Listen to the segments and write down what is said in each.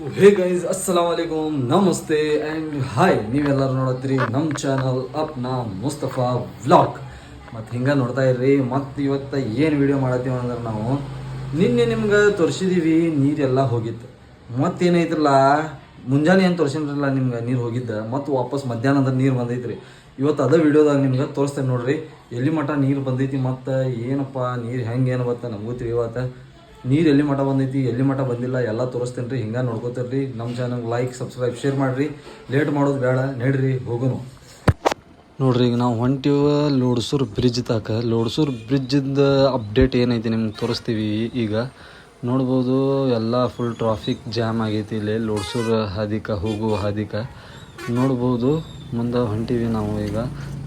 Hey guys ಅಸ್ಸಲಾಂ ವಲೈಕುಮ್ ನಮಸ್ತೆ and hi ನೀವೆಲ್ಲರೂ ನೋಡತ್ತೀರಿ ನಮ್ಮ ಚಾನಲ್ ಅಪ್ ನಾ ಮುಸ್ತಫಾ ವ್ಲಾಗ್ ಮತ್ತು ಹಿಂಗೆ ನೋಡ್ತಾ ಇರ್ರಿ, ಮತ್ತು ಇವತ್ತು ಏನು ವಿಡಿಯೋ ಮಾಡತ್ತೀವಿ ಅಂದ್ರೆ ನಾವು ನಿನ್ನೆ ನಿಮ್ಗೆ ತೋರಿಸಿದೀವಿ, ನೀರೆಲ್ಲ ಹೋಗಿತ್ತು. ಮತ್ತೇನೈತ್ರಲ್ಲ ಮುಂಜಾನೆ ಏನು ತೋರಿಸಿದ್ರಲ್ಲ ನಿಮ್ಗೆ ನೀರು ಹೋಗಿದ್ದ, ಮತ್ತು ವಾಪಸ್ ಮಧ್ಯಾಹ್ನ ಅಂದ್ರೆ ನೀರು ಬಂದೈತ್ರಿ. ಇವತ್ತು ಅದೇ ವಿಡಿಯೋದಾಗ ನಿಮ್ಗೆ ತೋರಿಸ್ತೇನೆ ನೋಡ್ರಿ, ಎಲ್ಲಿ ಮಟ್ಟ ನೀರು ಬಂದೈತಿ ಮತ್ತು, ಏನಪ್ಪ ನೀರು ಹೆಂಗೆ ಏನು ಬತ್ತ ನಮಗೂ ತಿಳಿವತ್ತ ನೀರು ಎಲ್ಲಿ ಮಠ ಬಂದೈತಿ, ಎಲ್ಲಿ ಮಠ ಬಂದಿಲ್ಲ, ಎಲ್ಲ ತೋರಿಸ್ತೇನೆ ರೀ ಹಿಂಗೆ ನೋಡ್ಕೋತೀರಿ ನಮ್ಮ ಚಾನಲ್ ಲೈಕ್ ಸಬ್ಸ್ಕ್ರೈಬ್ ಶೇರ್ ಮಾಡಿರಿ. ಲೇಟ್ ಮಾಡೋದು ಬೇಡ, ನೆಡ್ರಿ, ಹೋಗೋನು. ನೋಡ್ರಿ, ಈಗ ನಾವು ಹೊಂಟಿವ ಲೋಡ್ಸೂರು ಬ್ರಿಡ್ಜ್ ತಾಕ. ಲೋಡ್ಸೂರು ಬ್ರಿಡ್ಜಿಂದ ಅಪ್ಡೇಟ್ ಏನೈತಿ ನಿಮ್ಗೆ ತೋರಿಸ್ತೀವಿ ಈಗ. ನೋಡ್ಬೋದು, ಎಲ್ಲ ಫುಲ್ ಟ್ರಾಫಿಕ್ ಜಾಮ್ ಆಗೈತಿ ಇಲ್ಲಿ, ಲೋಡ್ಸೂರು ಹಾದಿಕ ಹೋಗುವ ಹಾದಿಕ. ನೋಡ್ಬೋದು, ಮುಂದೆ ಹೊಂಟಿವಿ ನಾವು ಈಗ.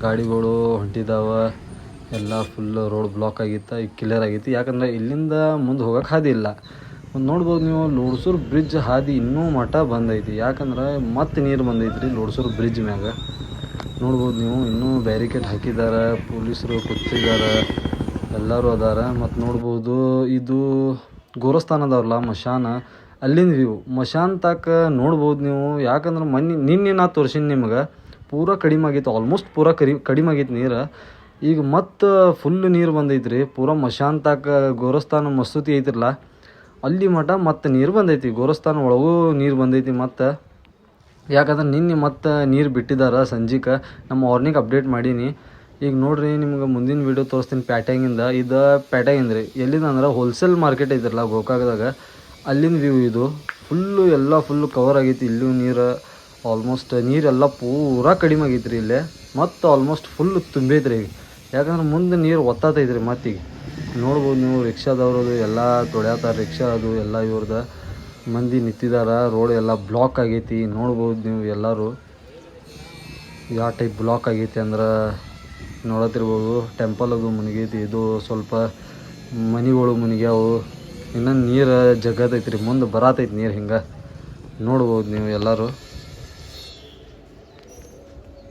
ಗಾಡಿಗಳು ಹೊಂಟಿದಾವ. ಎಲ್ಲ ಫುಲ್ ರೋಡ್ ಬ್ಲಾಕ್ ಆಗಿತ್ತು ಕ್ಲಿಯರ್ ಆಗಿತ್ತು. ಯಾಕಂದ್ರೆ ಇಲ್ಲಿಂದ ಮುಂದೆ ಹೋಗಕ್ಕೆ ಹಾದಿ ಇಲ್ಲ ಒಂದು ನೋಡ್ಬೋದು ನೀವು, ಲೋಡ್ಸೂರು ಬ್ರಿಡ್ಜ್ ಹಾದಿ ಇನ್ನೂ ಮಠ ಬಂದೈತಿ. ಯಾಕಂದ್ರೆ ಮತ್ತೆ ನೀರು ಬಂದೈತಿ ರೀ ಲೋಡ್ಸೂರು ಬ್ರಿಡ್ಜ್ ಮ್ಯಾಗ. ನೋಡ್ಬೋದು ನೀವು, ಇನ್ನೂ ಬ್ಯಾರಿಕೇಡ್ ಹಾಕಿದ್ದಾರೆ ಪೊಲೀಸರು ಕೂತಿದ್ದಾರೆ ಎಲ್ಲರೂ ಅದಾರ. ಮತ್ತು ನೋಡ್ಬೋದು, ಇದು ಗೋರಸ್ಥಾನ ಅದಾವಲ್ಲ ಮಶಾನ. ಅಲ್ಲಿಂದ ವ್ಯೂ ಮಶಾನ್ ತಾಕ ನೋಡ್ಬೋದು ನೀವು, ಯಾಕಂದ್ರೆ ಮೊನ್ನೆ, ನಿನ್ನೆ ನಾ ತೋರಿಸಿನಿ ನಿಮ್ಗೆ. ಪೂರ ಕಡಿಮೆ ಆಗಿತ್ತು ಆಲ್ಮೋಸ್ಟ್ ಪೂರ ಕರಿ, ಕಡಿಮೆ ಆಗಿತ್ತು ನೀರು. ಈಗ ಮತ್ತೆ ಫುಲ್ ನೀರು ಬಂದೈತ್ರಿ. ಪೂರ ಮಶಾಂತಾಕ ತಾಕ ಗೋರಸ್ಥಾನ ಮಸೂತಿ ಐತಿರಲ್ಲ ಅಲ್ಲಿ ಮಠ ಮತ್ತೆ ನೀರು ಬಂದೈತಿ. ಗೋರಸ್ಥಾನ ಒಳಗೂ ನೀರು ಬಂದೈತಿ ಮತ್ತು. ಯಾಕಂದ್ರೆ ನಿನ್ನೆ ಮತ್ತೆ ನೀರು ಬಿಟ್ಟಿದ್ದಾರೆ ಸಂಜೆಗೆ ನಮ್ಮ ಮಾರ್ನಿಂಗ್ ಅಪ್ಡೇಟ್ ಮಾಡೀನಿ. ಈಗ ನೋಡ್ರಿ ನಿಮ್ಗೆ ಮುಂದಿನ ವೀಡಿಯೋ ತೋರಿಸ್ತೀನಿ ಪ್ಯಾಟ್ಯಾಗಿಂದ. ಇದು ಪ್ಯಾಟ್ಯಾಗಿಂದ ರೀ ಎಲ್ಲಿಂದ ಅಂದ್ರೆ ಹೋಲ್ಸೇಲ್ ಮಾರ್ಕೆಟ್ ಐತಿರಲ್ಲ ಗೋಕಾಕದಾಗ. ಅಲ್ಲಿಂದ ವ್ಯೂ ಇದು. ಫುಲ್ಲು ಎಲ್ಲ ಫುಲ್ಲು ಕವರ್ ಆಗೈತಿ. ಇಲ್ಲೂ ನೀರು ಆಲ್ಮೋಸ್ಟ್ ನೀರೆಲ್ಲ ಪೂರಾ ಕಡಿಮೆ ಆಗೈತಿ ರೀ ಇಲ್ಲೇ. ಮತ್ತು ಆಲ್ಮೋಸ್ಟ್ ಫುಲ್ ತುಂಬೈತ್ರಿ ರೀ ಯಾಕಂದ್ರೆ ಮುಂದೆ ನೀರು ಒತ್ತಾತೈತೆ ರೀ ಮತ್ತೀಗ. ನೋಡ್ಬೋದು ನೀವು ರಿಕ್ಷಾದವ್ರದ್ದು ಎಲ್ಲ ತೊಳ್ಯಾತಾರ ರಿಕ್ಷಾ ಅದು ಎಲ್ಲ ಇವ್ರದ್ದು ಮಂದಿ ನಿಂತಿದಾರ, ರೋಡ್ ಎಲ್ಲ ಬ್ಲಾಕ್ ಆಗೈತಿ. ನೋಡ್ಬೋದು ನೀವು ಎಲ್ಲರೂ ಯಾವ ಟೈಪ್ ಬ್ಲಾಕ್ ಆಗೈತಿ ಅಂದ್ರೆ ನೋಡತ್ತಿರ್ಬೋದು. ಟೆಂಪಲ್ ಅದು ಮುನಿಗೈತಿ, ಇದು ಸ್ವಲ್ಪ ಮನಿಗಳು ಮುನಿಗ್ಯಾವು. ಇನ್ನೊಂದು ನೀರು ಜಗದೈತಿ ಮುಂದೆ ಬರತೈತಿ ನೀರು ಹಿಂಗೆ. ನೋಡ್ಬೋದು ನೀವು ಎಲ್ಲರೂ.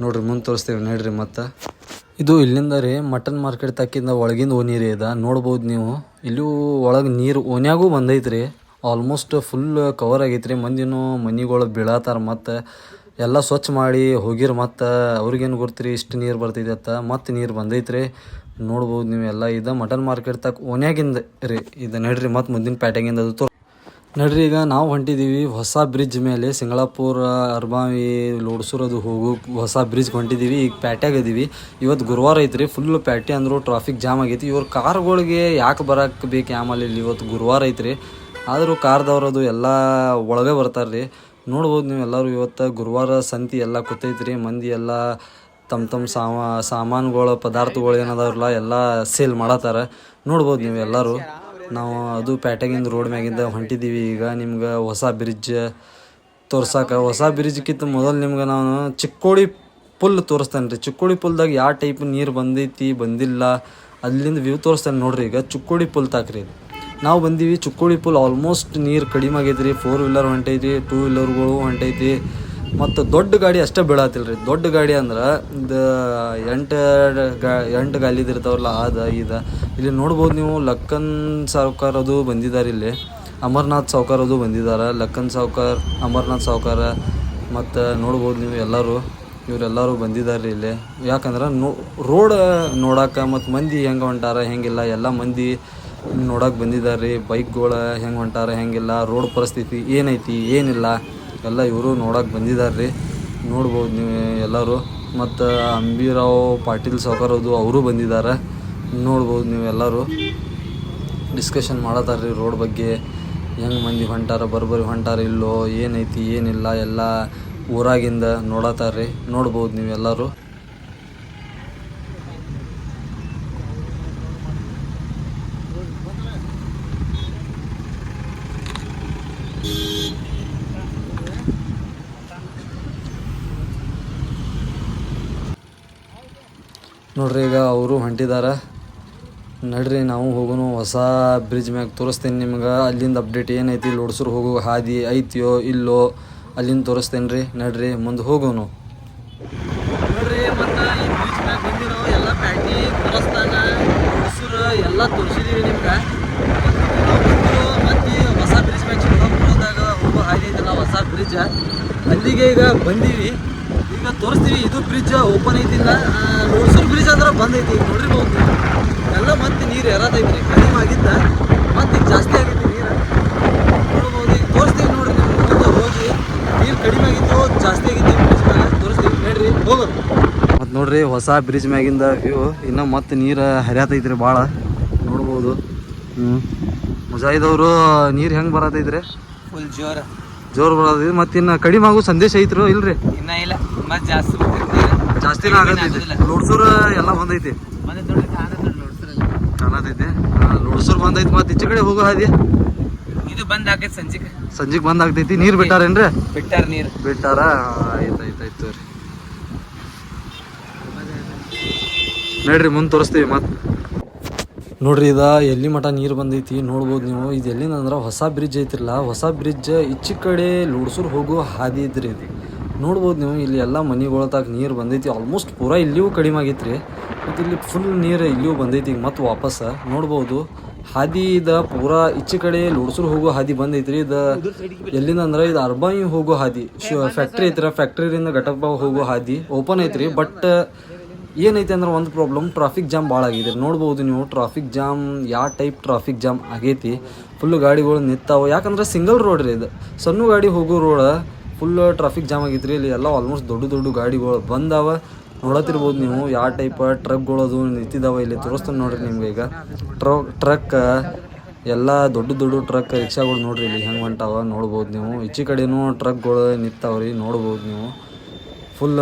ನೋಡ್ರಿ, ಮುಂದೆ ತೋರಿಸ್ತೀವಿ ನೋಡ್ರಿ ಮತ್ತೆ. ಇದು ಇಲ್ಲಿಂದ ರೀ, ಮಟನ್ ಮಾರ್ಕೆಟ್ ತಕ್ಕಿಂದ ಒಳಗಿಂದ ಓಣಿ ರೀ ಇದ. ನೋಡ್ಬೋದು ನೀವು. ಇಲ್ಲೂ ಒಳಗೆ ನೀರು ಓನ್ಯಾಗೂ ಬಂದೈತ್ರಿ. ಆಲ್ಮೋಸ್ಟ್ ಫುಲ್ ಕವರ್ ಆಗೈತ್ರಿ. ಮಂದಿನೂ ಮನಿಗಳು ಬೀಳತ್ತಾರ ಮತ್ತು ಎಲ್ಲ ಸ್ವಚ್ಛ ಮಾಡಿ ಹೋಗಿರು ಮತ್ತು ಅವ್ರಿಗೇನು ಗೊತ್ತ್ರಿ, ಇಷ್ಟು ನೀರು ಬರ್ತೈತೆ ಅಂತ ಮತ್ತು ನೀರು ಬಂದೈತ್ರಿ. ನೋಡ್ಬೋದು ನೀವು ಎಲ್ಲ ಇದು ಮಟನ್ ಮಾರ್ಕೆಟ್ ತಕ್ಕ ಓನ್ಯಾಗಿಂದ ರೀ, ಇದು ನಡ್ರಿ ಮತ್ತು ಮುಂದಿನ ಪ್ಯಾಟೆಗಿಂದ ಅದು ನಡ್ರಿ, ಈಗ ನಾವು ಹೊಂಟಿದ್ದೀವಿ ಹೊಸ ಬ್ರಿಡ್ಜ್ ಮೇಲೆ ಸಿಂಗಳಾಪುರ, ಅರ್ಬಾವಿ, ಲೋಡ್ಸೂರದು ಹೋಗು ಹೊಸ ಬ್ರಿಡ್ಜ್ ಹೊಂಟಿದ್ದೀವಿ ಈಗ ಪ್ಯಾಟ್ಯಾಗ ಇದೀವಿ. ಇವತ್ತು ಗುರುವಾರ ಐತ್ರಿ ಫುಲ್ ಪ್ಯಾಟಿ ಅಂದರು ಟ್ರಾಫಿಕ್ ಜಾಮ್ ಆಗೈತಿ. ಇವ್ರ ಕಾರ್ಗಳಿಗೆ ಯಾಕೆ ಬರಕ್ಕೆ ಬೇಕು ಆಮೇಲೆ ಇಲ್ಲಿ ಇವತ್ತು ಗುರುವಾರ ಐತ್ರಿ. ಆದರೂ ಕಾರ್ದವ್ರದು ಎಲ್ಲ ಒಳಗೆ ಬರ್ತಾರ್ರಿ. ನೋಡ್ಬೋದು ನೀವು ಎಲ್ಲರೂ ಇವತ್ತು ಗುರುವಾರ ಸಂತಿ ಎಲ್ಲ ಕೂತೈತ್ರಿ. ಮಂದಿ ಎಲ್ಲ ತಮ್ಮ ತಮ್ಮ ಸಾಮಾ, ಸಾಮಾನುಗಳು ಪದಾರ್ಥಗಳು ಏನದಾವ್ರಲ್ಲ, ಎಲ್ಲ ಸೇಲ್ ಮಾಡತ್ತಾರ. ನೋಡ್ಬೋದು ನೀವು ಎಲ್ಲರೂ. ನಾವು ಅದು ಪ್ಯಾಟ್ಯಾಗಿಂದ ರೋಡ್ ಮ್ಯಾಗಿಂದ ಹೊಂಟಿದ್ದೀವಿ ಈಗ ನಿಮ್ಗೆ ಹೊಸ ಬ್ರಿಡ್ಜ್ ತೋರ್ಸಕ್ಕೆ ಹೊಸ ಬ್ರಿಡ್ಜ್ಕಿಂತ ಮೊದಲು ನಿಮ್ಗೆ ನಾನು ಚಿಕ್ಕೋಡಿ ಪುಲ್ ತೋರಿಸ್ತೇನೆ ರೀ. ಚಿಕ್ಕೋಡಿ ಪುಲ್ದಾಗ ಯಾವ ಟೈಪ್ ನೀರು ಬಂದೈತಿ, ಬಂದಿಲ್ಲ, ಅಲ್ಲಿಂದ ವ್ಯೂ ತೋರಿಸ್ತೇನೆ ನೋಡ್ರಿ. ಈಗ ಚಿಕ್ಕೋಡಿ ಪುಲ್ ತಾಕ್ರಿ ನಾವು ಬಂದೀವಿ ಚಿಕ್ಕೋಡಿ ಪುಲ್ ಆಲ್ಮೋಸ್ಟ್ ನೀರು ಕಡಿಮೆ ಆಗೈತಿ ರೀ ಫೋರ್ ವೀಲರ್ ಹೊಂಟೈತಿ ಟೂ ವೀಲರ್ಗಳು ಹೊಂಟೈತಿ ಮತ್ತು ದೊಡ್ಡ ಗಾಡಿ ಅಷ್ಟೇ ಬೀಳತ್ತಿಲ್ಲ ರೀ ದೊಡ್ಡ ಗಾಡಿ ಅಂದ್ರೆ ಇದು ಎಂಟು ಗಾ, ಎಂಟು ಗಾಲಿದು ಇರ್ತಾವಲ್ಲ, ಅದ, ಇದ. ಇಲ್ಲಿ ನೋಡ್ಬೋದು ನೀವು, ಲಕ್ಕನ್ ಸಾವ್ಕಾರ್ ಅದು ಬಂದಿದ್ದಾರೆ ಇಲ್ಲಿ. ಅಮರ್ನಾಥ್ ಸಾವ್ಕಾರ್ ಅದು ಬಂದಿದ್ದಾರೆ ಲಕ್ಕನ್ ಸಾವ್ಕಾರ್, ಅಮರ್ನಾಥ್ ಸಾವ್ಕಾರ, ಮತ್ತು ನೋಡ್ಬೋದು ನೀವು ಎಲ್ಲರೂ. ಇವರೆಲ್ಲರೂ ಬಂದಿದ್ದಾರೆ ಇಲ್ಲಿ. ಯಾಕಂದ್ರೆ ನೋ, ರೋಡ್ ನೋಡಕ್ಕೆ ಮತ್ತು ಮಂದಿ ಹೆಂಗೆ ಹೊಂಟಾರ, ಹೆಂಗಿಲ್ಲ, ಎಲ್ಲ ಮಂದಿ ನೋಡಕ್ಕೆ ಬಂದಿದ್ದಾರೆ ರೀ ಬೈಕ್ಗಳು ಹೆಂಗೆ ಹೊಂಟಾರ, ಹೆಂಗಿಲ್ಲ, ರೋಡ್ ಪರಿಸ್ಥಿತಿ ಏನೈತಿ, ಏನಿಲ್ಲ. ಎಲ್ಲ ಇವರು ನೋಡಕ್ಕೆ ಬಂದಿದ್ದಾರೆ ರೀ. ನೋಡ್ಬೋದು ನೀವು ಎಲ್ಲರೂ. ಮತ್ತು ಅಂಬಿರಾವ್ ಪಾಟೀಲ್ ಸಾವ್ಕಾರದು ಅವರು ಬಂದಿದ್ದಾರೆ ನೋಡ್ಬೋದು ನೀವು ಎಲ್ಲರೂ. ಡಿಸ್ಕಷನ್ ಮಾಡತ್ತಾರ ರೀ ರೋಡ್ ಬಗ್ಗೆ. ಹೆಂಗೆ ಮಂದಿ ಹೊಂಟಾರ, ಬರ್ಬರಿ ಹೊಂಟಾರ, ಇಲ್ಲೋ, ಏನೈತಿ, ಏನಿಲ್ಲ, ಎಲ್ಲ ಊರಾಗಿಂದ ನೋಡತ್ತಾರ ರೀ. ನೋಡ್ಬೋದು ನೀವು ನೋಡ್ರಿ, ಈಗ ಅವರು ಹೊಂಟಿದಾರ. ನಡ್ರಿ, ನಾವು ಹೋಗೋನು, ಹೊಸ ಬ್ರಿಡ್ಜ್ ಮ್ಯಾಗ ತೋರಿಸ್ತೇನೆ ನಿಮ್ಗೆ. ಅಲ್ಲಿಂದ ಅಪ್ಡೇಟ್ ಏನೈತಿ, ಲೋಡ್ಸೂರು ಹೋಗೋ ಹಾದಿ ಐತಿಯೋ ಇಲ್ಲೋ, ಅಲ್ಲಿಂದ ತೋರಿಸ್ತೇನೆ ರೀ ನಡ್ರಿ, ಮುಂದೆ ಹೋಗೋನು. ನೋಡ್ರಿ, ಮತ್ತು ಈ ಬ್ರಿಡ್ಜ್ ಮ್ಯಾಗ ಬಂದಿರೋ ಎಲ್ಲ ಪ್ಯಾಟಿ ದೇವಸ್ಥಾನ, ಲೋಡ್ಸೂರು ಎಲ್ಲ ತೋರಿಸಿದೀವಿ ನಿಮ್ಗೆ. ಮತ್ತು ಹೊಸ ಬ್ರಿಡ್ಜ್ ಮ್ಯಾಗ ಚಿಕ್ಕಬಳ್ಳಾಪುರದಾಗ ಹೋಗೋ ಹಾದಿ ಐತಲ್ಲ, ಹೊಸ ಬ್ರಿಡ್ಜ್ ಅಲ್ಲಿಗೆ ಈಗ ಬಂದೀವಿ. ತೋರಿಸ್ತೀವಿ, ಇದು ಬ್ರಿಡ್ಜ್ ಓಪನ್ ಐತಿಲ್ಲ ಹೊಸೂರು ಬ್ರಿಡ್ಜ್ ಅಂದ್ರೆ ಬಂದೈತಿ ಈಗ ನೋಡಿರ್ಬೋದು ಎಲ್ಲ ಮತ್ತೆ ನೀರು ಎರದೈತಿ ಕಡಿಮೆ ಆಗಿದ್ದ, ಮತ್ತೆ ಜಾಸ್ತಿ ಆಗೈತಿ ನೀರು. ನೋಡ್ಬೋದು ಈಗ ತೋರಿಸ್ತೀವಿ ನೋಡ್ರಿ ಮುಂದೆ ಹೋಗಿ. ನೀರು ಕಡಿಮೆ ಆಗಿತ್ತು ಜಾಸ್ತಿ ಆಗಿತ್ತು ಬ್ರಿಡ್ಜ್ ತೋರಿಸ್ತೀವಿ ನೋಡ್ರಿ ಹೋಗೋದು ಮತ್ತು ನೋಡ್ರಿ ಹೊಸ ಬ್ರಿಡ್ಜ್ ಮ್ಯಾಗಿಂದ ವ್ಯೂ ಇನ್ನೂ ಮತ್ತೆ ನೀರು ಹರಿಯತೈತ್ರಿ ಭಾಳ ನೋಡ್ಬೋದು. ಹ್ಞೂ ಮುಜಾಯಿದವರು ನೀರು ಹೆಂಗೆ ಬರತೈತ್ರಿ? ಫುಲ್ ಜೋರ. ಜೋರು ಬರೋದು. ಮತ್ತು ಇನ್ನ ಕಡಿಮೆ ಆಗೋ ಸಂದೇಶ ಐತ್ರು ಇಲ್ರಿ? ಇನ್ನ ಇಲ್ಲ ಮತ್ತೆ ಜಾಸ್ತಿ. ಜಾಸ್ತಿನ ಆಗತೈತಿ ಲೋಡ್ಸೂರ್ ಎಲ್ಲ ಬಂದೈತಿ. ಕಾಣತೈತಿ. ಲೋಡ್ಸೂರ್ ಬಂದೈತಿ ಮತ್ತು ಈಚೆ ಕಡೆ ಹೋಗೋ ಹಾದಿ ಇದು ಬಂದ್ ಆಗೈತಿ ಸಂಜಿಕ್. ಸಂಜೆಗೆ ಬಂದ್ ಆಗ್ತೈತಿ ನೀರು ಬಿಟ್ಟಾರೇನ್ರಿ? ಬಿಟ್ಟಾರ ನೀರ್. ಬಿಟ್ಟಾರ? ಆಯ್ತು ಆಯ್ತು ಆಯ್ತು ರೀ ನೋಡ್ರಿ ಮುಂದೆ ತೋರಿಸ್ತೀವಿ ಮತ್ತೆ. ನೋಡ್ರಿ ಇದ, ಎಲ್ಲಿ ಮಠ ನೀರು ಬಂದೈತಿ ನೋಡ್ಬೋದು ನೀವು. ಇದು ಎಲ್ಲಿಂದ ಅಂದ್ರೆ ಹೊಸ ಬ್ರಿಡ್ಜ್ ಐತಿರಲ್ಲ. ಹೊಸ ಬ್ರಿಡ್ಜ್ ಇಚ್ಚಿ ಕಡೆ ಲೋಡ್ಸೂರ್ ಹೋಗೋ ಹಾದಿ ಇದ್ರಿ ಇದು. ನೋಡ್ಬೋದು ನೀವು, ಇಲ್ಲಿ ಎಲ್ಲ ಮನೆಗೊಳತಾಗ ನೀರು ಬಂದೈತಿ. ಆಲ್ಮೋಸ್ಟ್ ಪೂರಾ ಇಲ್ಲಿಯೂ ಕಡಿಮೆ ಆಗೈತ್ರಿ. ಮತ್ತು ಇಲ್ಲಿ ಫುಲ್ ನೀರು ಇಲ್ಲಿಯೂ ಬಂದೈತಿ ಈಗ ಮತ್ತೆ ವಾಪಸ್. ನೋಡ್ಬೋದು ಹಾದಿ ಇದ ಪೂರಾ ಇಚ್ಚಿ ಕಡೆ ಲೋಡ್ಸೂರ್ ಹೋಗೋ ಹಾದಿ ಬಂದೈತ್ರಿ. ಇದು ಎಲ್ಲಿಂದ ಅಂದ್ರೆ ಇದು ಅರ್ಬಾಯಿ ಹೋಗೋ ಹಾದಿ. ಫ್ಯಾಕ್ಟ್ರಿ ಐತ್ರ ಫ್ಯಾಕ್ಟ್ರಿಯಿಂದ ಘಟಕ ಹೋಗೋ ಹಾದಿ. ಓಪನ್ ಐತ್ರಿ ಬಟ್ ಏನೈತೆ ಅಂದ್ರೆ ಒಂದು ಪ್ರಾಬ್ಲಮ್ ಟ್ರಾಫಿಕ್ ಜಾಮ್ ಭಾಳ ಆಗಿದೆ. ನೋಡ್ಬೋದು ನೀವು ಟ್ರಾಫಿಕ್ ಜಾಮ್ ಯಾವ ಟೈಪ್ ಟ್ರಾಫಿಕ್ ಜಾಮ್ ಆಗೈತಿ. ಫುಲ್ಲು ಗಾಡಿಗಳು ನಿಂತಾವೆ. ಯಾಕಂದ್ರೆ ಸಿಂಗಲ್ ರೋಡ್ ರೀ ಇದು. ಸಣ್ಣ ಗಾಡಿ ಹೋಗೋ ರೋಡ ಫುಲ್ ಟ್ರಾಫಿಕ್ ಜಾಮ್ ಆಗೈತ್ರಿ. ಇಲ್ಲಿ ಎಲ್ಲ ಆಲ್ಮೋಸ್ಟ್ ದೊಡ್ಡ ದೊಡ್ಡ ಗಾಡಿಗಳು ಬಂದಾವ. ನೋಡತ್ತಿರ್ಬೋದು ನೀವು ಯಾವ ಟೈಪ್ ಟ್ರಕ್ಗಳು ಅದು ನಿಂತಿದ್ದಾವೆ ಇಲ್ಲಿ ತೋರಿಸ್ತಾನೆ ನೋಡ್ರಿ ನಿಮ್ಗೆ ಈಗ. ಟ್ರೋ ಟ್ರಕ್ ಎಲ್ಲ ದೊಡ್ಡ ದೊಡ್ಡ ಟ್ರಕ್ ರಿಕ್ಷಾಗಳು ನೋಡ್ರಿ ಇಲ್ಲಿ ಹೆಂಗೆ ಹೊಂಟಾವ. ನೋಡ್ಬೋದು ನೀವು. ಈಚೆ ಕಡೆನೂ ಟ್ರಕ್ಗಳು ನಿಂತಾವ್ರಿ. ನೋಡ್ಬೋದು ನೀವು. ಫುಲ್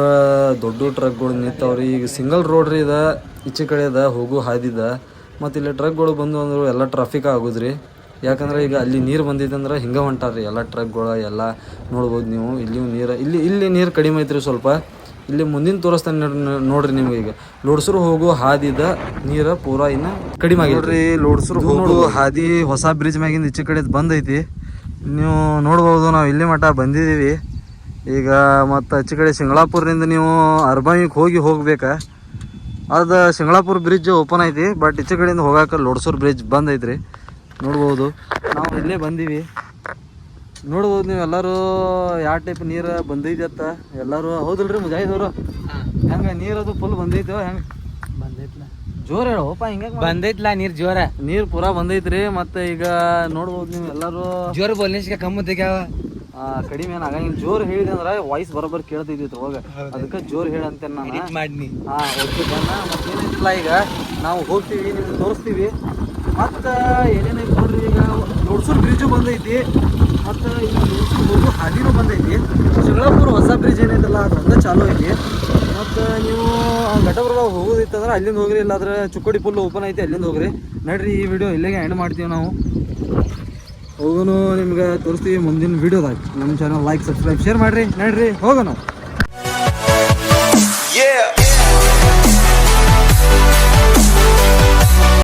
ದೊಡ್ಡ ಟ್ರಕ್ಗಳು ನಿಂತಾವ್ರಿ. ಈಗ ಸಿಂಗಲ್ ರೋಡ್ ರೀ ಇದೆ ಈಚೆ ಕಡೆ ಇದೆ ಹೋಗು ಹಾದಿದ ಮತ್ತು ಇಲ್ಲಿ ಟ್ರಕ್ಗಳು ಬಂದು ಅಂದ್ರೆ ಎಲ್ಲ ಟ್ರಾಫಿಕ್ ಆಗೋದ್ರಿ. ಯಾಕಂದ್ರೆ ಈಗ ಅಲ್ಲಿ ನೀರು ಬಂದಿದೆ ಅಂದ್ರೆ ಹಿಂಗೆ ಹೊಂಟಾರ್ರಿ ಎಲ್ಲ ಟ್ರಕ್ಗಳು ಎಲ್ಲ. ನೋಡ್ಬೋದು ನೀವು ಇಲ್ಲಿಯೂ ನೀರು ಇಲ್ಲಿ ಇಲ್ಲಿ ನೀರು ಕಡಿಮೆ ಐತ್ರಿ ಸ್ವಲ್ಪ. ಇಲ್ಲಿ ಮುಂದಿನ ತೋರಿಸ್ತಾನೆ ನೋಡ್ರಿ- ನೋಡ್ರಿ ನಿಮ್ಗೆ ಈಗ. ಲೋಡ್ಸೂರು ಹೋಗು ಹಾದಿದ ನೀರು ಪೂರ ಇನ್ನ ಕಡಿಮೆ ಆಗಿಲ್ರಿ. ಲೋಡ್ಸೂರು ಹೋಗು ಹಾದಿ ಹೊಸ ಬ್ರಿಡ್ಜ್ ಮ್ಯಾಗಿಂದ ಈಚೆ ಕಡೆ ಬಂದೈತಿ. ನೀವು ನೋಡ್ಬೋದು ನಾವು ಇಲ್ಲಿ ಮಠ ಬಂದಿದ್ದೀವಿ ಈಗ ಮತ್ತು ಆಚೆ ಕಡೆ ಸಿಂಗಳಾಪುರದಿಂದ ನೀವು ಅರ್ಬಾಯಿಗೆ ಹೋಗಿ ಹೋಗ್ಬೇಕಾ. ಅದು ಸಿಂಗಳಾಪುರ ಬ್ರಿಡ್ಜ್ ಓಪನ್ ಐತಿ ಬಟ್ ಈಚೆ ಕಡೆಯಿಂದ ಹೋಗಾಕ ಲೋಡ್ಸೂರ್ ಬ್ರಿಡ್ಜ್ ಬಂದ್ ಐತ್ರಿ ನೋಡ್ಬೋದು. ನಾವು ಇಲ್ಲೇ ಬಂದೀವಿ. ನೋಡ್ಬೋದು ನೀವು ಎಲ್ಲರೂ ಯಾವ ಟೈಪ್ ನೀರು ಬಂದೈತಿ ಅಂತ. ಎಲ್ಲರೂ ಹೌದಲ್ರಿ ಮುಜಾಯಿದವರು ಹೆಂಗೆ ನೀರದು ಫುಲ್ ಬಂದೈತೋ ಹೆಂಗೆ? ಬಂದೈತ್ಲ. ಜೋರ ಹೇಳೋಪ್ಪ ಹಿಂಗೆ ಬಂದೈತ್ಲ ನೀರು ಜೋರ. ನೀರು ಪೂರಾ ಬಂದೈತ್ರಿ. ಮತ್ತೆ ಈಗ ನೋಡ್ಬೋದು ನೀವು ಎಲ್ಲರೂ ಜೋರ್ ಬೋಲ್ನಿಸ್ಕ ಕಮ್ಮಿ ತೆಗ್ಯಾವ. ಕಡಿಮೆ ಏನಾಗ ಹಿಂಗ್ ಜೋರ್ ಹೇಳಿದೆ ಅಂದ್ರೆ ವಾಯ್ಸ್ ಬರೋಬ್ಬರ್ ಕೇಳ್ತಿದ್ವಿ ಹೋಗ ಅದಕ್ಕೆ ಜೋರ್ ಹೇಳಂತೆ ನಾನು. ಮಾಡ್ನಿ. ಹಾ ಓಕೆ ಬಣ್ಣ ಮತ್ತೇನಿಲ್ಲ ಈಗ. ನಾವು ಹೋಗ್ತೀವಿ ನಿಮ್ಗೆ ತೋರಿಸ್ತೀವಿ. ಮತ್ತು ಏನೇನೈತಿ ನೋಡ್ರಿ ಈಗ. ನೋಡ್ಸೂರ್ ಬ್ರಿಡ್ಜು ಬಂದೈತಿ. ಮತ್ತು ಈಗ ನೋಡ್ಸೂರ್ ಹೋಗೋ ಹಾದಿನೂ ಬಂದೈತಿ. ಶಿಂಗಳಾಪುರ ಹೊಸ ಬ್ರಿಡ್ಜ್ ಏನೈತಲ್ಲ ಅದು ಚಾಲೂ ಚಾಲು ಐತಿ. ಮತ್ತು ನೀವು ಘಟಪ್ರಭಾವ ಹೋಗೋದಿತ್ತಂದ್ರೆ ಅಲ್ಲಿಂದ ಹೋಗ್ರಿ ಇಲ್ಲಾಂದ್ರೆ ಚುಕ್ಕಡಿ ಫುಲ್ ಓಪನ್ ಐತಿ ಅಲ್ಲಿಂದ ಹೋಗ್ರಿ. ನಡ್ರಿ ಈ ವಿಡಿಯೋ ಇಲ್ಲಿಗೆ ಎಂಡ್ ಮಾಡ್ತೀವಿ ನಾವು. ಹೋಗೋನು ನಿಮ್ಗೆ ತೋರಿಸ್ತೀವಿ ಮುಂದಿನ ವೀಡಿಯೋದಾಗ ನಮ್ಮ ಚಾನಲ್ ಲೈಕ್ ಸಬ್ಸ್ಕ್ರೈಬ್ ಶೇರ್ ಮಾಡಿರಿ ನೋಡ್ರಿ ಹೋಗೋಣ.